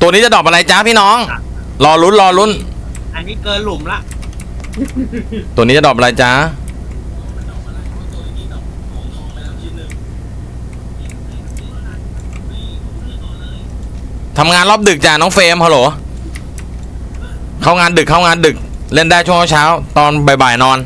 ตัวนี้จะดรอปอะไรจ้าพี่น้อง รอลุ้นรอลุ้น อันนี้เกินหลุมละตัวนี้จะดรอปอะไรจ้าทำงานรอบดึกจ้าน้องเฟรมฮัลโหล เข้างานดึกเข้างานดึก เล่นได้ช่วงเช้าๆตอนบ่ายๆนอน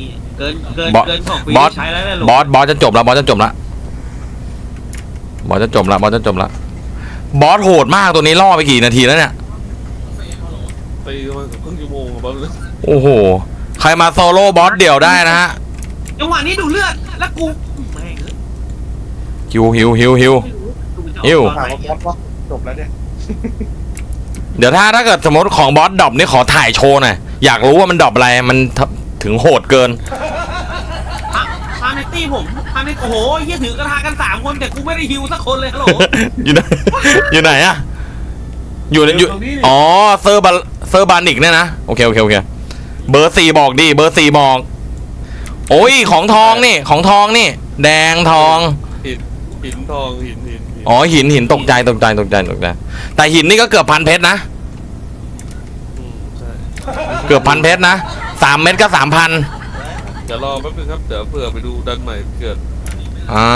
นี่เกินเกินบอสเกินของฟรีบอส ใช้แล้วนะหลุมบอสบอสจะจบแล้วบอสจะจบแล้วบอสจะจบแล้วบอสจะจบแล้วบอสโหดมากตัวนี้ล่อไปกี่นาทีแล้วเนี่ย ตีมาเกือบครึ่งชั่วโมงอะบอลเลยโอ้โห ใครมาโซโล่บอสเดี่ยวได้นะฮะจังหวะนี้ดูเลือดแล้วกูแม่งเอ้ยหิวหิวหิวหิว กูจะอิ้วเอาตอนถามไหนว่าบอสว่าจบแล้วเนี่ยเดี๋ยวถ้าถ้าเกิดสมมติของบอสดรอปนี่ขอถ่ายโชว์หน่อยอยากรู้ว่ามันดรอปอะไรมันท ถึงโหดเกินพาพาในตี้ผมพาในโอ้โหเฮียถือกระทากันสามคนแต่กูไม่ได้ฮิวสักคนเลยฮัลโหลอยู่ไหนอยู่ไหนอะอยู่ในอยู่อ๋อเซอร์บาเซอร์บานิกเนี่ยนะโอเคโอเคโอเคเบอร์สี่บอกดิเบอร์สี่บอก โอ้ยของทองนี่ ของทองนี่ แดงทอง หินหินทองหินหินหินอ๋อหินหินตกใจตกใจตกใจตกใจแต่หินนี่ก็เกือบพันเพชรนะมใช่ เกือบพันเพชรนะ สามเม็ดก็สามพันเดี๋ยวรอแป๊บนึงครับ เดี๋ยวเผื่อไปดูดันใหม่เกิด อ่า